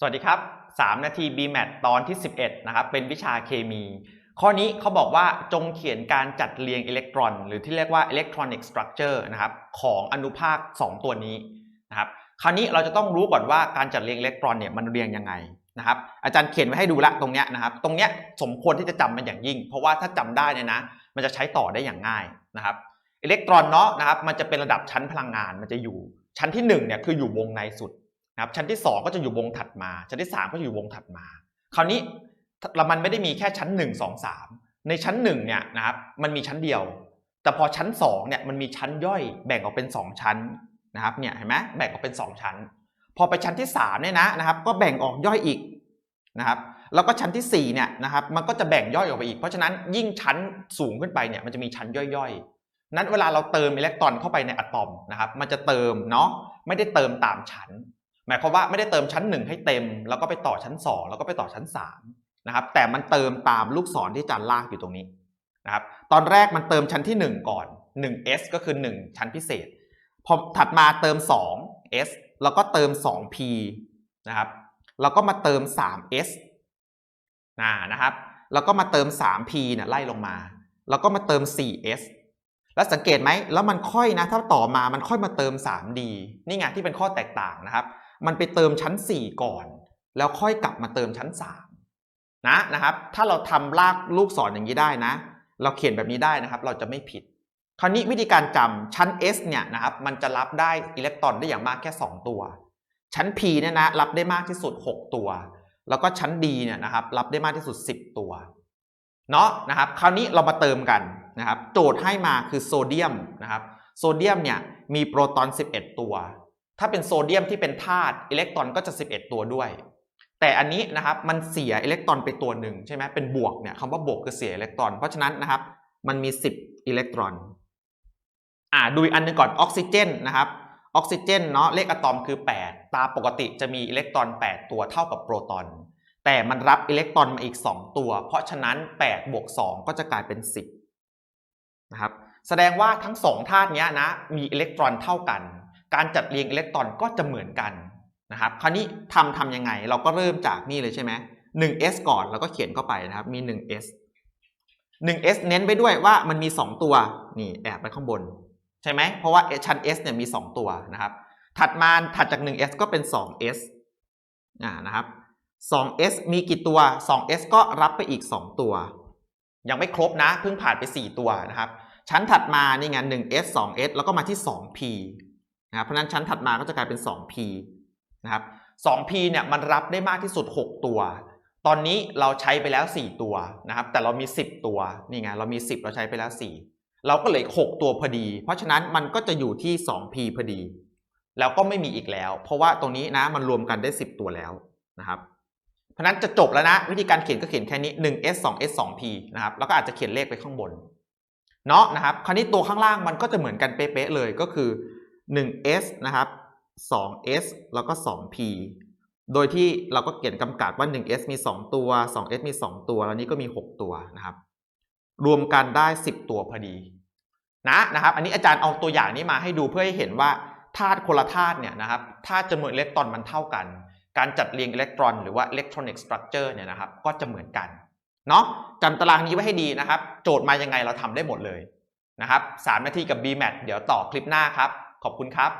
สวัสดีครับ 3 นาที BMAT ตอนที่ 11 นะครับ เป็นวิชาเคมี ข้อนี้เขาบอกว่าจงเขียนการจัดเรียงอิเล็กตรอน หรือที่เรียกว่า electronic structure นะครับของอนุภาค 2 ตัวนี้นะครับ คราวนี้เราจะต้องรู้ก่อนว่าการจัดเรียงอิเล็กตรอนเนี่ยมันเรียงยังไงนะครับ อาจารย์เขียนไว้ให้ดูละตรงเนี้ยนะครับ ตรงเนี้ยสมควรที่จะจำมันอย่างยิ่ง เพราะว่าถ้าจำได้เนี่ยนะ มันจะใช้ต่อได้อย่างง่ายนะครับ อิเล็กตรอนเนาะนะครับ มันจะเป็นระดับชั้นพลังงาน มันจะอยู่ชั้นที่1เนี่ยคืออยู่วงในสุด นะครับชั้นที่ 2 ก็จะอยู่วงถัดมา ชั้นที่ 3 ก็อยู่วงถัดมา คราวนี้เรามันไม่ได้มีแค่ชั้น 1 2 3 ในชั้น1เนี่ยนะครับมันมีชั้นเดียว แต่พอชั้น2เนี่ยมันมีชั้นย่อยแบ่งออกเป็น 2 ชั้นนะครับเนี่ยเห็นไหมแบ่งออกเป็น 2 ชั้น พอไปชั้นที่3เนี่ยนะนะครับก็แบ่งออกย่อยอีกนะครับแล้วก็ชั้นที่4เนี่ยนะครับมันก็จะแบ่งย่อยออกไปอีก เพราะฉะนั้นยิ่งชั้นสูงขึ้นไปเนี่ยมันจะมีชั้นย่อยๆ นั้นเวลาเราเติมอิเล็กตรอนเข้าไปในอะตอมนะครับมันจะเติมเนาะไม่ได้เติมตามชั้น หมายความว่าไม่ได้เติมชั้น 1 ให้เต็ม แล้วก็ไปต่อชั้น 2 แล้วก็ไปต่อชั้น3นะครับแต่มันเติมตามลูกศรที่จารย์ลากอยู่ตรงนี้นะครับตอนแรกมันเติมชั้นที่ 1 ก่อน 1s ก็คือ 1 ชั้นพิเศษพอถัดมาเติม 2s แล้วก็เติม 2p นะครับแล้วก็มาเติม 3s นะนะครับแล้วก็มาเติม 3p เนี่ยไล่ลงมา แล้วก็มาเติม 4s แล้วสังเกตไหมแล้วมันค่อยนะถ้าต่อมามันค่อยมาเติม 3d นี่ไงที่เป็นข้อแตกต่างนะครับ มันไปเติมชั้น 4 ก่อน แล้วค่อยกลับมาเติมชั้น 3 นะนะครับ ถ้าเราทำลากลูกศรออย่างนี้ได้นะ เราเขียนแบบนี้ได้นะครับ เราจะไม่ผิด คราวนี้วิธีการจำชั้น S เนี่ยนะครับ มันจะรับได้อิเล็กตรอนได้อย่างมากแค่ 2 ตัว ชั้น P เนี่ยนะรับได้มากที่สุด 6 ตัว แล้วก็ชั้น D เนี่ยนะครับ รับได้มากที่สุด 10 ตัวเนาะนะครับ คราวนี้เรามาเติมกันนะครับ โจทย์ให้มาคือโซเดียมนะครับ โซเดียมเนี่ยมีโปรตอน 11 ตัว ถ้าเป็นโซเดียมที่เป็นธาตุอิเล็กตรอนก็จะ 11 ตัวด้วย แต่อันนี้นะครับมันเสียอิเล็กตรอนไปตัวหนึ่งใช่ไหมเป็นบวกเนี่ยคำว่าบวกคือเสียอิเล็กตรอน เพราะฉะนั้นนะครับมันมี 10 อิเล็กตรอนอ่าดูอีกอันหนึงก่อนออกซิเจนนะครับออกซิเจนเนาะเลขอะตอมคือ 8 ตามปกติจะมีอิเล็กตรอน 8 ตัวเท่ากับโปรตอน แต่มันรับอิเล็กตรอนมาอีก 2 ตัว เพราะฉะนั้น8บวก2ก็จะกลายเป็น 10นะครับแสดงว่าทั้ง 2 ธาตุเนี้ยนะมีอิเล็กตรอนเท่ากัน การจัดเรียงอิเล็กตรอนก็จะเหมือนกันนะครับ คราวนี้ทำทำยังไง เราก็เริ่มจากนี่เลยใช่ไหม 1s ก่อนแล้วก็เขียนเข้าไปนะครับมี 1s 1s เน้นไปด้วยว่ามันมี 2 ตัวนี่แอบไปข้างบน ใช่ไหมเพราะว่าชั้น s เนี่ยมี 2 ตัวนะครับ ถัดมาถัดจาก 1s ก็เป็น 2s อ่านะครับ 2s มีกี่ตัว 2s ก็รับไปอีก 2 ตัว ยังไม่ครบนะเพิ่งผ่านไป 4 ตัวนะครับ ชั้นถัดมานี่ไง 1s 2s แล้วก็มาที่ 2p นะครับเพราะนั้นชั้นถัดมาก็จะกลายเป็น 2p นะครับ 2p เนี่ยมันรับได้มากที่สุด 6 ตัว ตอนนี้เราใช้ไปแล้ว 4 ตัวนะครับ แต่เรามี 10 ตัวนี่ไงเรามี 10 เราใช้ไปแล้ว 4 เราก็เหลือ6ตัวพอดี เพราะฉะนั้นมันก็จะอยู่ที่ 2p พอดี แล้วก็ไม่มีอีกแล้ว เพราะว่าตรงนี้นะมันรวมกันได้ 10 ตัวแล้วนะครับเพราะฉะนั้นจะจบแล้วนะ วิธีการเขียนก็เขียนแค่นี้ 1s 2s 2p นะครับแล้วก็อาจจะเขียนเลขไปข้างบนเนาะนะครับ คราวนี้ตัวข้างล่างมันก็จะเหมือนกันเป๊ะๆเลยก็คือ 1s นะครับ 2s แล้วก็ 2p โดยที่เราก็เขียนกำกับว่า 1s มี 2 ตัว 2s มี 2 ตัว แล้วนี้ก็มี 6 ตัวนะครับ รวมกันได้ 10 ตัวพอดีนะนะครับ อันนี้อาจารย์เอาตัวอย่างนี้มาให้ดูเพื่อให้เห็นว่าธาตุคนละธาตุเนี่ยนะครับธาตุจำนวนอิเล็กตรอนมันเท่ากัน การจัดเรียงอิเล็กตรอนหรือว่า electronic structure เนี่ยนะครับ ก็จะเหมือนกันเนาะจำตารางนี้ไว้ให้ดีนะครับ โจทย์มายังไงเราทำได้หมดเลยนะครับ3นาทีกับ BMAT เดี๋ยวต่อคลิปหน้าครับ ขอบคุณครับ